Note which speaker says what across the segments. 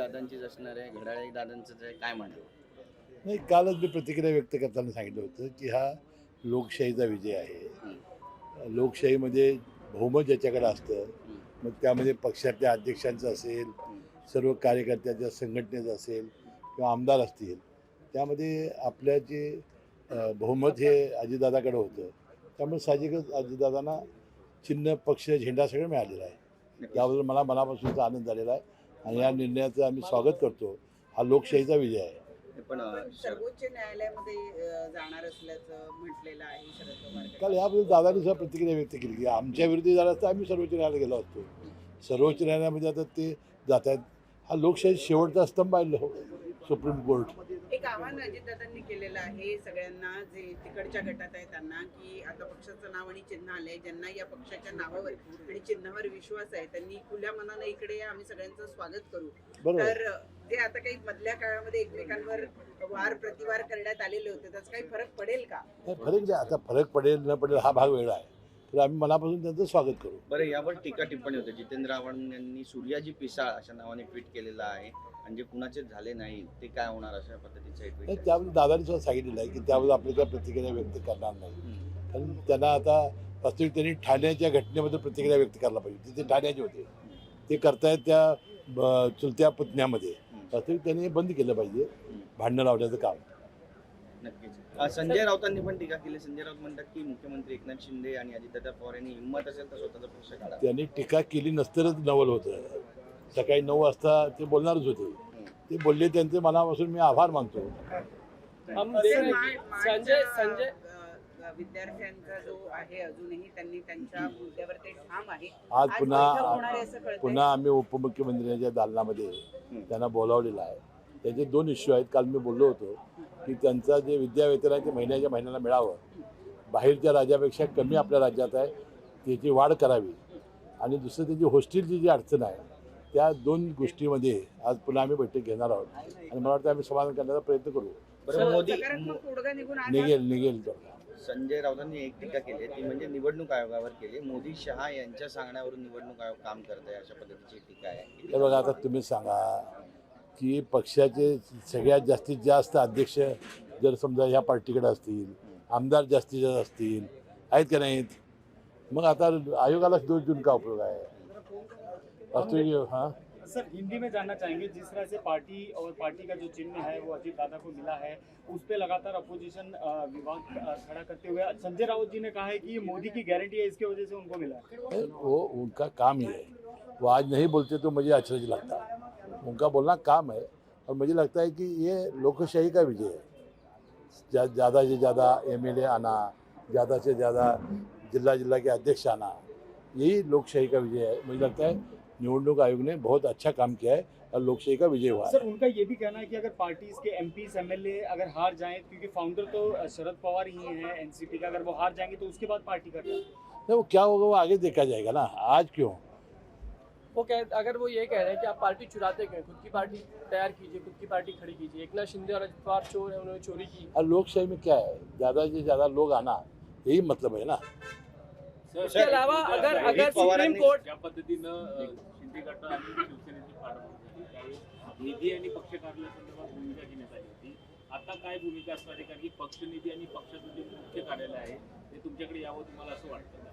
Speaker 1: दादांचीच असणार आहे घड्याळ एक दादांचंच आहे काय म्हणतो
Speaker 2: नाही कालच मी प्रतिक्रिया व्यक्त करताना सांगितलं होतं की हा लोकशाहीचा विजय आहे. लोकशाहीमध्ये बहुमत ज्याच्याकडे असतं. मग त्यामध्ये पक्षातल्या अध्यक्षांचं असेल. सर्व कार्यकर्त्याच्या संघटनेचं असेल किंवा आमदार असतील त्यामध्ये आपल्या जे बहुमत हे अजितदादाकडे होतं त्यामुळे साहजिकच अजितदादांना चिन्ह पक्ष झेंडा सगळं मिळालेलं आहे त्याबद्दल मला मनापासूनचा आनंद झालेला आहे आणि या निर्णयाचं आम्ही स्वागत करतो. हा लोकशाहीचा विजय आहे.
Speaker 1: पण
Speaker 3: सर्वोच्च न्यायालयामध्ये जाणार असल्याचं म्हटलेलं आहे शरद पवार
Speaker 2: काल याबद्दल दादानी सुद्धा प्रतिक्रिया व्यक्त केली की आमच्या विरोधी झाला असता आम्ही सर्वोच्च न्यायालयात गेलो असतो. सर्वोच्च न्यायालयामध्ये आता ते जात आहेत. हा लोकशाही शेवटचा स्तंभ आहे सुप्रीम कोर्ट.
Speaker 3: एक आव्हान अजितदादांनी केलेलं आहे सगळ्यांना जे तिकडच्या गटात आहे त्यांना की आता पक्षाचं नाव आणि चिन्ह आलंय ज्यांना या पक्षाच्या नावावर आणि चिन्हावर विश्वास आहे त्यांनी खुल्या मनानं इकडे या, आम्ही सगळ्यांचं स्वागत करू. तर जे आता काही मधल्या काळामध्ये एकमेकांवर वार प्रतिवार करण्यात आलेले होते त्याचा काही फरक पडेल का?
Speaker 2: फरक जे आता फरक पडेल न पडेल हा भाग वेगळा आहे. तर आम्ही मनापासून त्यांचं स्वागत करू.
Speaker 1: बरं यावर टीका टिप्पणी होते. जितेंद्र आव्हाड यांनी सूर्याजी पिसाळ अशा नावाने ट्विट केलेलं आहे. आणि जे कुणाचे झाले नाही ते काय होणार अशा पद्धतीचं
Speaker 2: त्याबद्दल दादानी सुद्धा सांगितलेलं आहे की त्याबद्दल आपली काय प्रतिक्रिया व्यक्त करणार नाही. कारण त्यांना आता वास्तविक त्यांनी ठाण्याच्या घटनेबद्दल प्रतिक्रिया व्यक्त करायला पाहिजे. तिथे ठाण्याचे होते. ते करतायत त्या चुलत्या पुतण्यामध्ये. वास्तविक त्यांनी बंद केलं पाहिजे. भांडणं लावण्याचं काम.
Speaker 1: नक्कीच. संजय राऊतांनी पण टीका केली. संजय राऊत म्हणतात की मुख्यमंत्री एकनाथ शिंदे आणि अजितदादा पवार यांनी हिंमत असेल तर स्वतःचा पक्ष काढा.
Speaker 2: त्यांनी टीका केली नसतरच नवल होतं. सकाळी नऊ वाजता ते बोलणारच होते. ते बोलले त्यांचे मनापासून मी आभार मानतो.
Speaker 4: हम
Speaker 3: असे
Speaker 4: देख रहे हैं
Speaker 3: मा-
Speaker 4: कि
Speaker 3: मागच्या,
Speaker 4: संजय संजय.
Speaker 3: विद्यार्थ्यांचा जो आहे अजूनही त्यांनी त्यांच्या मुद्द्यावर ते ठाम आहे.
Speaker 2: आज पुन्हा
Speaker 3: आहे.
Speaker 2: पुन्हा आम्ही उपमुख्यमंत्र्यांच्या दालनामध्ये त्यांना बोलावलेलं आहे. त्याचे दोन इश्यू आहेत. काल मी बोललो होतो की त्यांचा जे विद्यावेतनाचे महिन्याच्या महिन्याला मिळावं. बाहेरच्या राज्यापेक्षा कमी आपल्या राज्यात आहे. त्याची वाढ करावी. आणि दुसरं त्याची हॉस्टेलची जी अडचण आहे त्या दोन गोष्टीमध्ये आज पुन्हा आम्ही बैठक घेणार आहोत. आणि मला वाटतं आम्ही समाधान करण्याचा प्रयत्न करू.
Speaker 1: मोदी
Speaker 2: निघेल निघेल तर
Speaker 1: संजय राऊतांनी एक टीका केली ती म्हणजे निवडणूक आयोगावर केली मोदी शहा यांच्या सांगण्यावरून निवडणूक आयोग काम करत आहे अशा पद्धतीची टीका आहे.
Speaker 2: हे बघा आता तुम्ही सांगा की पक्षाचे सगळ्यात जास्तीत जास्त अध्यक्ष जर समजा ह्या पार्टीकडे असतील आमदार जास्तीत जास्त असतील आहेत का नाहीत? मग आता आयोगाला दोष देऊन का उपयोग आहे? वास्तविक हाँ।
Speaker 5: सर हिंदी में जानना चाहेंगे जिस तरह से पार्टी और पार्टी का जो चिन्ह है वो अजीत दादा को मिला है उस पे लगातार अपोजिशन विवाद खड़ा करते हुए संजय राउत जी ने कहा है कि ये मोदी की गारंटी है इसकी वजह से उनको मिला है।
Speaker 2: वो उनका काम ही है। वो आज नहीं बोलते तो मुझे अचरज लगता। उनका बोलना काम है और मुझे लगता है कि ये लोकशाही का विजय है। ज़्यादा से ज़्यादा एमएलए आना ज़्यादा से ज़्यादा जिला जिला के अध्यक्ष आना यही लोकशाही का विजय है। मुझे लगता है निवडणूक आयोग ने बहुत अच्छा काम किया है और लोकशाही का विजय हुआ
Speaker 5: सर उनका ये भी कहना है कि अगर पार्टीज़ के एम पी अगर हार जाएँ क्योंकि फाउंडर तो शरद पवार ही हैं एनसीपी का अगर वो हार जाएँगे तो उसके बाद पार्टी करना
Speaker 2: नहीं, वो क्या होगा वो आगे देखा जाएगा ना आज क्यों?
Speaker 4: वो कह अगर वो ये कह रहे हैं कि आप पार्टी चुराते गए खुद की पार्टी तैयार कीजिए खुद की पार्टी खड़ी कीजिए। एकनाथ शिंदे और अजित पवार चोर है उन्होंने चोरी की।
Speaker 2: और लोकशाही में क्या है? ज़्यादा से ज़्यादा लोग आना यही मतलब है ना।
Speaker 4: इसके अलावा अगर अगर सुप्रीम कोर्ट
Speaker 6: ज्या पद्धतीनं शिंदे गट आणि शिवसेनेची झाली निधी आणि पक्ष कार्यालयासंदर्भात भूमिका घेण्यात आली होती. आता काय भूमिका असणार आहे? कारण की पक्ष निधी आणि पक्षाचं जे मुख्य कार्यालय आहे ते तुमच्याकडे यावं तुम्हाला असं वाटतं का?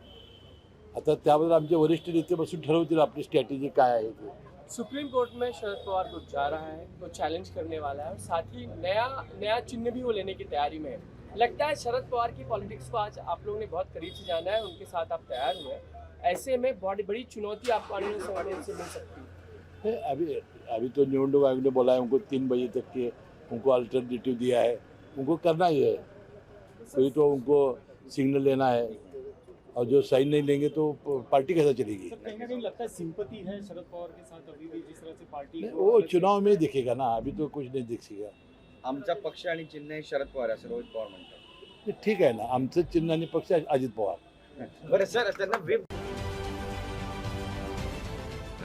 Speaker 2: आता त्याबद्दल आमचे वरिष्ठ नेते बसून ठरवतील आपली स्ट्रॅटेजी काय आहे ते.
Speaker 4: सुप्रीम कोर्ट में शरद पवार को जा रहा है वो चैलेंज करने वाला है और साथ ही नया नया चिन्ह भी वो लेने की तैयारी में है। लगता है शरद पवार की पॉलिटिक्स को आज आप लोगों ने बहुत करीब से जाना है उनके साथ आप तैयार हुए हैं। ऐसे में बहुत बड़ी चुनौती आपको आने वाले समय इनसे मिल सकती है।
Speaker 2: अभी अभी तो निवडणूक आयोग ने बोला है उनको तीन बजे तक के उनको अल्टरनेटिव दिया है। उनको करना ही है। कोई तो उनको सिग्नल लेना है। और जो साइन नहीं लेंगे तो पार्टी कैसा चलेगी?
Speaker 5: कहीं ना कहीं लगता है सिंपति है शरद पवार के साथ अभी भी जिस तरह से पार्टी
Speaker 2: वो चुनाव में ही दिखेगा ना अभी तो कुछ नहीं दिखेगा।
Speaker 1: आमचा पक्ष आणि चिन्ह हे शरद पवार असं रोहित पवार म्हणतात
Speaker 2: ठीक आहे ना आमचं चिन्ह आणि पक्ष अजित पवार।
Speaker 1: बरं सर त्यांना